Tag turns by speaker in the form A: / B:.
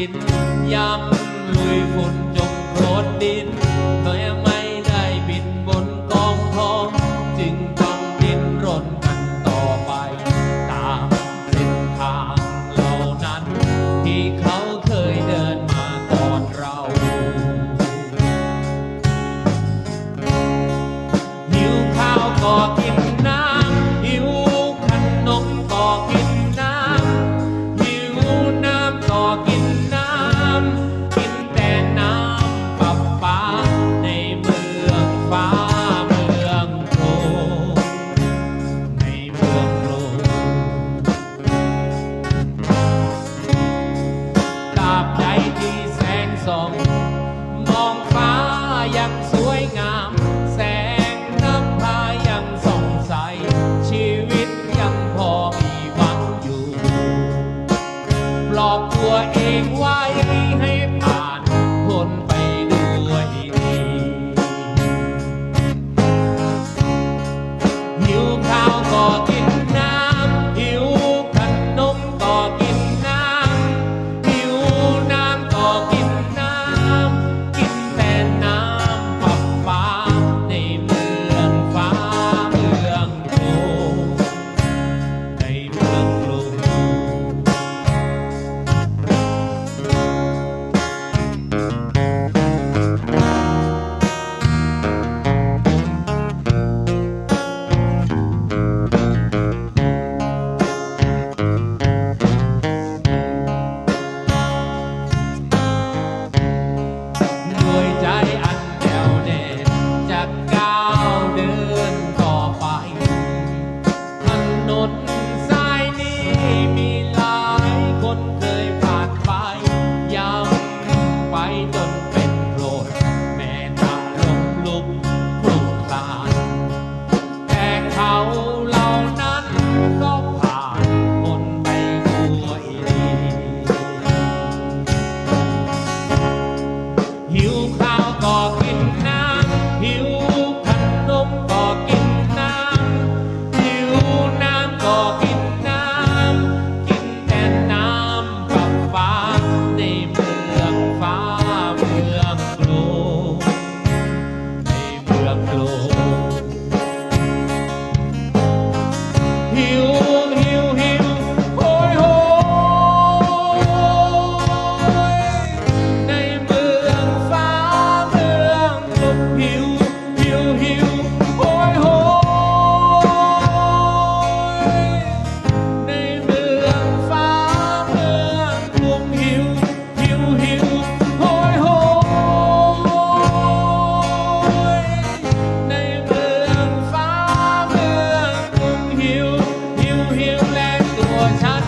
A: ินยำลุยฝนจงโครดดินก็ยัง 성 him like the war
B: time.